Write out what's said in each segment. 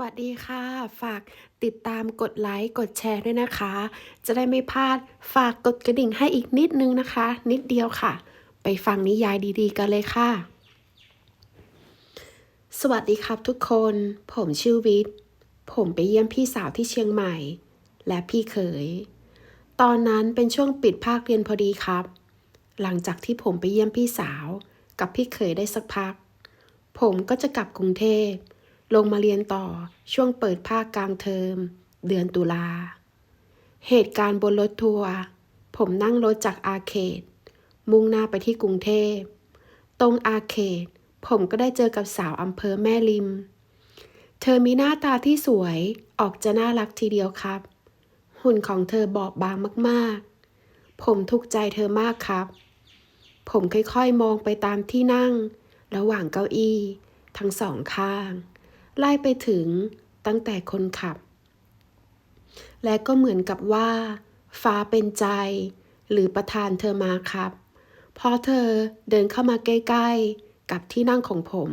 วัสดีค่ะ ฝากติดตามกดไลค์กดแชร์ด้วยนะคะ จะได้ไม่พลาดฝากกดกระดิ่งให้อีกนิดนึงนะคะ นิดเดียวค่ะ ไปฟังนิยายดีๆ กันเลยค่ะ สวัสดีครับทุกคน ผมชื่อวิทย์ ผมไปเยี่ยมพี่สาวที่เชียงใหม่ และพี่เขย ตอนนั้นเป็นช่วงปิดภาคเรียนพอดีครับ หลังจากที่ผมไปเยี่ยมพี่สาว กับพี่เขยได้สักพัก ผมก็จะกลับกรุงเทพ ลงมาเรียนต่อช่วงเปิดภาคกลางเทอม เดือนตุลา เหตุการณ์บนรถทัวร์ผมนั่งรถจากอาเขต มุ่งหน้าไปที่กรุงเทพ ตรงอาเขต ผมก็ได้เจอกับสาวอำเภอแม่ริม เธอมีหน้าตาที่สวยออกจะน่ารักทีเดียวครับ หุ่นของเธอบอบบางมากๆ ผมถูกใจเธอมากครับ ผมค่อยๆมองไปตามที่นั่ง ระหว่างเก้าอี้ ทั้งสองข้าง ไล่ไปถึงตั้งแต่คนขับ และก็เหมือนกับว่า ฟ้าเป็นใจ หรือประทานเธอมาครับ พอเธอเดินเข้ามาใกล้ๆ กับที่นั่งของผม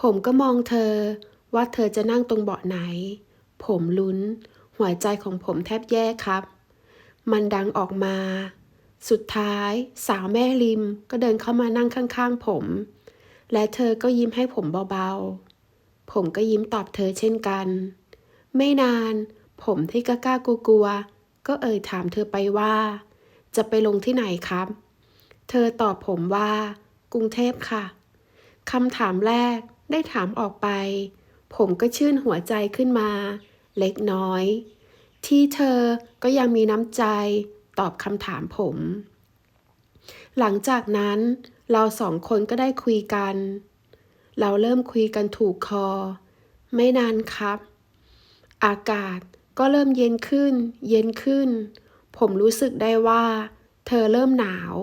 ผมก็มองเธอว่าเธอจะนั่งตรงเบาะไหน ผมลุ้น หัวใจของผมแทบแย่ครับ มันดังออกมา สุดท้าย สาวแม่ริมก็เดินเข้ามานั่งข้างๆผม และเธอก็ยิ้มให้ผมเบาๆ ผมก็ยิ้มตอบเธอเช่นกัน ไม่นาน ผมที่กล้ากลัวๆก็เอ่ยถามเธอไปว่า จะไปลงที่ไหนครับ เธอตอบผมว่า กรุงเทพค่ะคำถามแรกได้ถามออกไป ผมก็ชื่นหัวใจขึ้นมา เล็กน้อย ที่เธอก็ยังมีน้ำใจ ตอบคำถามผม หลังจากนั้นเราสองคนก็ได้คุยกัน เราเริ่มคุยกันถูกคอ ไม่นานครับ อากาศก็เริ่มเย็นขึ้น เย็นขึ้น ผมรู้สึกได้ว่า เธอเริ่มหนาว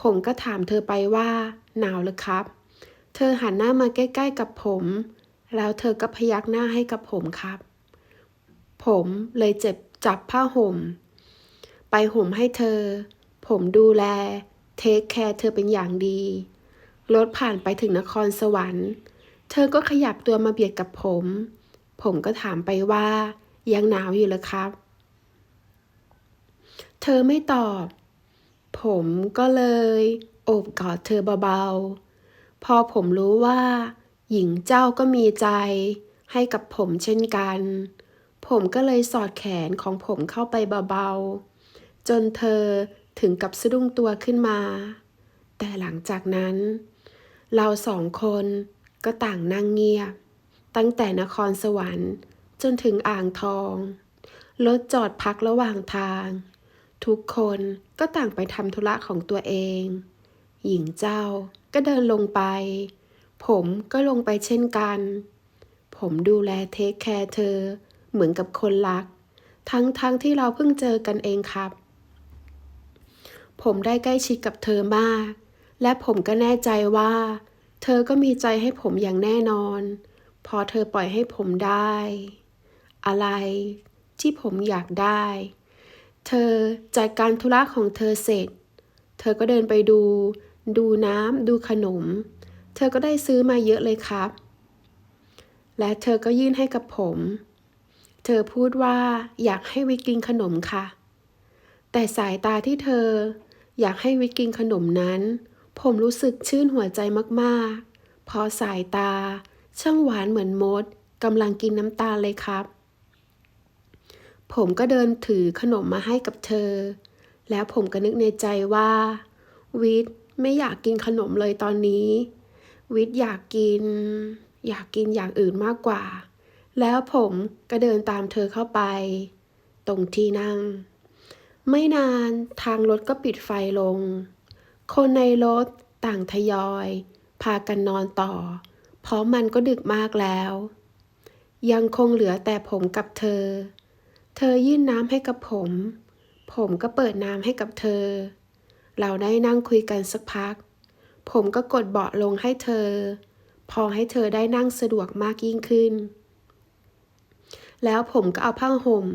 ผมก็ถามเธอไปว่า หนาวหรือครับ เธอหันหน้ามาใกล้ ๆ กับผม แล้วเธอก็พยักหน้าให้กับผมครับ ผมเลยเจ็บจับผ้าห่ม ไปห่มให้เธอ ผมดูแล เทคแคร์เธอเป็นอย่างดี รถผ่านไปถึงนครสวรรค์ เธอก็ขยับตัวมาเบียดกับผม ผมก็ถามไปว่า ยังหนาวอยู่เหรอครับ เธอไม่ตอบ ผมก็เลยโอบกอดเธอเบาๆ พอผมรู้ว่า หญิงเจ้าก็มีใจ ให้กับผมเช่นกัน ผมก็เลยสอดแขนของผมเข้าไปเบาๆ จนเธอถึงกับสะดุ้งตัวขึ้นมา แต่หลังจากนั้น เราสองคนก็ต่างนั่งเงียบ ตั้งแต่นครสวรรค์จนถึงอ่างทองรถจอดพักระหว่างทาง ทุกคนก็ต่างไปทำธุระของตัวเอง หญิงเจ้าก็เดินลงไป ผมก็ลงไปเช่นกัน ผมดูแลเทคแคร์เธอเหมือนกับคนรัก ทั้งทั้งที่เราเพิ่งเจอกันเองครับ ผมได้ใกล้ชิดกับเธอมาก และผมก็แน่ใจว่า เธอก็มีใจให้ผมอย่างแน่นอน พอเธอปล่อยให้ผมได้ อะไรที่ผมอยากได้ เธอจัดการธุระของเธอเสร็จ เธอก็เดินไปดู ดูน้ำดูขนม เธอก็ได้ซื้อมาเยอะเลยครับ และเธอก็ยื่นให้กับผม เธอพูดว่าอยากให้วิกกินขนมค่ะ แต่สายตาที่เธออยากให้วิกกินขนมนั้น ผมรู้สึกชื่นหัวใจมากๆพราะสายตา ช่างหวานเหมือนมดกำลังกินน้ำตาลเลยครับ ผมก็เดินถือขนมมาให้กับเธอ แล้วผมก็นึกในใจว่า วิทไม่อยากกินขนมเลยตอนนี้ วิทอยากกิน อยากกินอย่างอื่นมากกว่า แล้วผมก็เดินตามเธอเข้าไป ตรงที่นั่ง ไม่นานทางรถก็ปิดไฟลง คนในรถต่างทยอย พากันนอนต่อ เพราะมันก็ดึกมากแล้ว ยังคงเหลือแต่ผมกับเธอ เธอยื่นน้ำให้กับผม ผมก็เปิดน้ำให้กับเธอ เราได้นั่งคุยกันสักพัก ผมก็กดเบาะลงให้เธอ พอให้เธอได้นั่งสะดวกมากยิ่งขึ้น แล้วผมก็เอาผ้าห่ม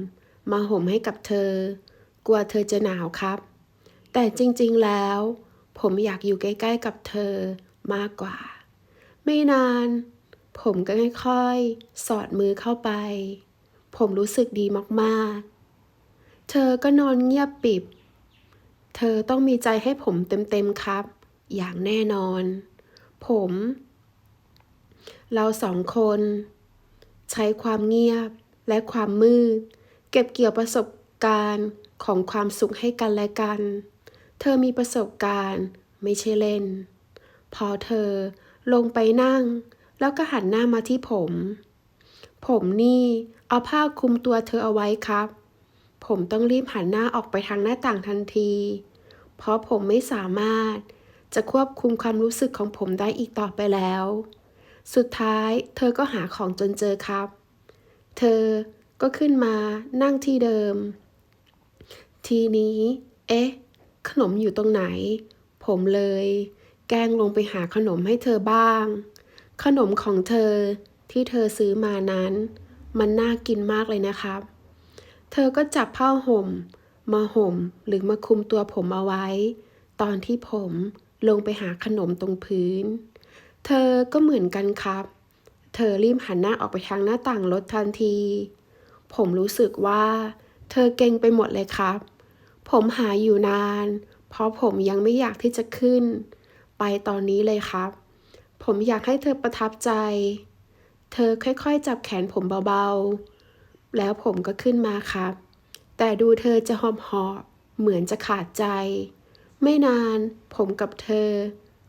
มาห่มให้กับเธอกลัวเธอจะหนาวครับ แต่จริงๆแล้ว ผมอยากอยู่ใกล้ ๆ กับเธอมากกว่า ไม่นาน ผมก็ค่อยๆ สอดมือเข้าไป ผมรู้สึกดีมากๆ เธอก็นอนเงียบปิบ เธอต้องมีใจให้ผมเต็มๆครับ อย่างแน่นอน ผม เราสองคน ใช้ความเงียบและความมืด เก็บเกี่ยวประสบการณ์ของความสุขให้กันและกัน เธอมีประสบการณ์ไม่ใช่เล่น พอเธอลงไปนั่ง แล้วก็หันหน้ามาที่ผม ผมนี่เอาผ้าคลุมตัวเธอเอาไว้ครับ ผมต้องรีบหันหน้าออกไปทางหน้าต่างทันที เพราะผมไม่สามารถจะควบคุมความรู้สึกของผมได้อีกต่อไปแล้ว สุดท้ายเธอก็หาของจนเจอครับ เธอก็ขึ้นมานั่งที่เดิม ทีนี้ เอ๊ะ ขนมอยู่ตรงไหน ผมเลย แกล้งลงไปหาขนมให้เธอบ้าง ขนมของเธอที่เธอซื้อมานั้น มันน่ากินมากเลยนะครับ เธอก็จับผ้าห่ม มาห่มหรือมาคลุมตัวผมเอาไว้ ตอนที่ผมลงไปหาขนมตรงพื้น เธอก็เหมือนกันครับ เธอรีบหันหน้าออกไปทางหน้าต่างรถทันที ผมรู้สึกว่า เธอเก่งไปหมดเลยครับ ผมหาอยู่นาน เพราะผมยังไม่อยากที่จะขึ้น ไปตอนนี้เลยครับ ผมอยากให้เธอประทับใจ เธอค่อยๆ จับแขนผมเบาๆ แล้วผมก็ขึ้นมาครับ แต่ดูเธอจะหอบหอบเหมือนจะขาดใจ ไม่นานผมกับเธอ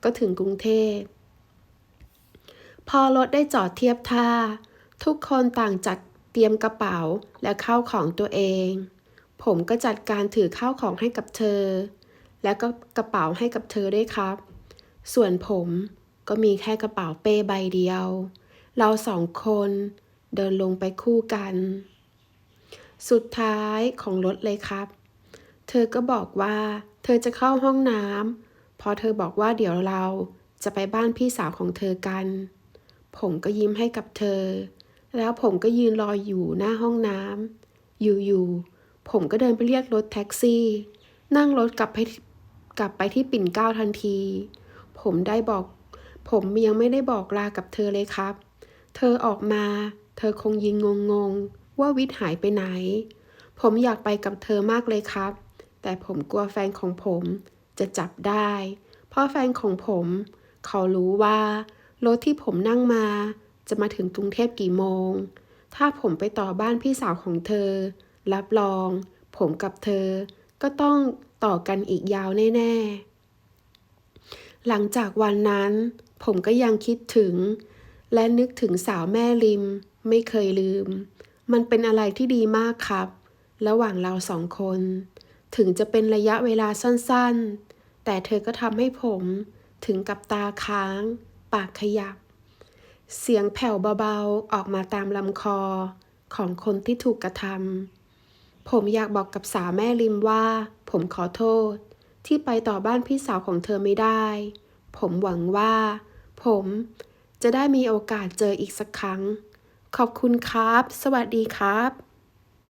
ก็ถึงกรุงเทพ พอรถได้จอดเทียบท่า ทุกคนต่างจัดเตรียมกระเป๋าและเข้าของตัวเอง ผมก็จัดการถือข้าวของให้กับเธอ แล้วก็กระเป๋าให้กับเธอด้วยครับ ส่วนผมก็มีแค่กระเป๋าเป้ใบเดียว เราสองคนเดินลงไปคู่กัน สุดท้ายของรถเลยครับ เธอก็บอกว่าเธอจะเข้าห้องน้ำพอเธอบอกว่าเดี๋ยวเราจะไปบ้านพี่สาวของเธอกัน ผมก็ยิ้มให้กับเธอ แล้วผมก็ยืนรออยู่หน้าห้องน้ำอยู่ๆ ผมก็เดินไปเรียกรถแท็กซี่ นั่งรถกลับไปกลับไปที่ปิ่นเกล้าทันที ผมได้บอก ผมยังไม่ได้บอกลากับเธอเลยครับ เธอออกมา เธอคงยิงงงๆ ว่าวิทย์หายไปไหน ผมอยากไปกับเธอมากเลยครับ แต่ผมกลัวแฟนของผมจะจับได้ เพราะแฟนของผม เขารู้ว่ารถที่ผมนั่งมา จะมาถึงกรุงเทพกี่โมง ถ้าผมไปต่อบ้านพี่สาวของเธอ รับรอง ผมกับเธอ ก็ต้องต่อกันอีกยาวแน่ ๆ หลังจากวันนั้น ผมก็ยังคิดถึง และนึกถึงสาวแม่ริม ไม่เคยลืม มันเป็นอะไรที่ดีมากครับ ระหว่างเราสองคน ถึงจะเป็นระยะเวลาสั้นๆ แต่เธอก็ทำให้ผมถึงกับตาค้าง ปากขยับ เสียงแผ่วเบาๆ ออกมาตามลำคอของคนที่ถูกกระทำ ผมอยากบอกกับสาวแม่ริมว่า ผมขอโทษ ที่ไปต่อบ้านพี่สาวของเธอไม่ได้ ผมหวังว่า ผมจะได้มีโอกาสเจออีกสักครั้ง ขอบคุณครับ สวัสดีครับ